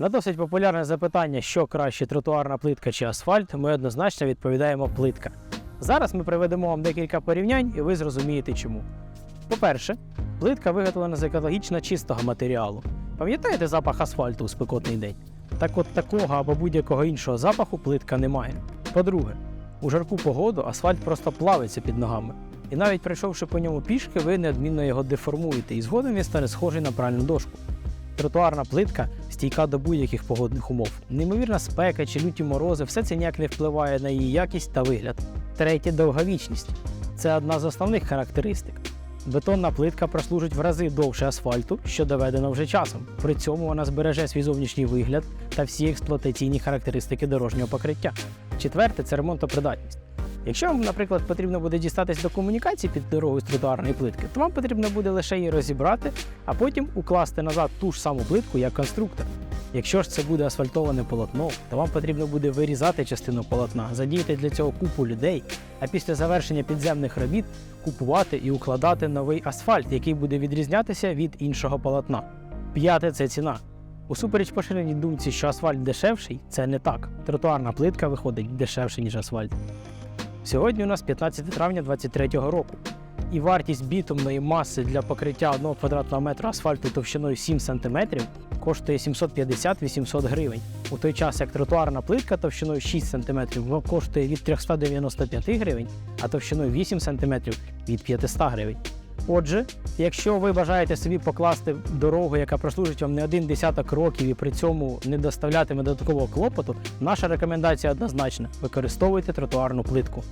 На досить популярне запитання, що краще тротуарна плитка чи асфальт, ми однозначно відповідаємо плитка. Зараз ми приведемо вам декілька порівнянь, і ви зрозумієте чому. По-перше, плитка виготовлена з екологічно чистого матеріалу. Пам'ятаєте запах асфальту у спекотний день? Так от такого або будь-якого іншого запаху плитка не має. По-друге, у жарку погоду асфальт просто плавиться під ногами. І навіть пройшовши по ньому пішки, ви неодмінно його деформуєте, і згодом він стане схожий на пральну дошку. Тротуарна плитка стійка до будь-яких погодних умов. Неймовірна спека чи люті морози, все це ніяк не впливає на її якість та вигляд. Третє довговічність. Це одна з основних характеристик. Бетонна плитка прослужить в рази довше асфальту, що доведено вже часом. При цьому вона збереже свій зовнішній вигляд та всі експлуатаційні характеристики дорожнього покриття. Четверте це ремонтопридатність. Якщо вам, наприклад, потрібно буде дістатись до комунікації під дорогою з тротуарної плитки, то вам потрібно буде лише її розібрати, а потім укласти назад ту ж саму плитку як конструктор. Якщо ж це буде асфальтоване полотно, то вам потрібно буде вирізати частину полотна, задіяти для цього купу людей, а після завершення підземних робіт купувати і укладати новий асфальт, який буде відрізнятися від іншого полотна. П'яте це ціна. Усупереч поширеній думці, що асфальт дешевший, це не так. Тротуарна плитка виходить дешевше, ніж асфальт. Сьогодні у нас 15 травня 2023 року. І вартість бітумної маси для покриття 1 квадратного метра асфальту товщиною 7 см коштує 750-800 гривень. У той час як тротуарна плитка товщиною 6 см коштує від 395 гривень, а товщиною 8 см від 500 гривень. Отже, якщо ви бажаєте собі покласти дорогу, яка прослужить вам не один десяток років і при цьому не доставлятиме додаткового клопоту, наша рекомендація однозначна: використовуйте тротуарну плитку.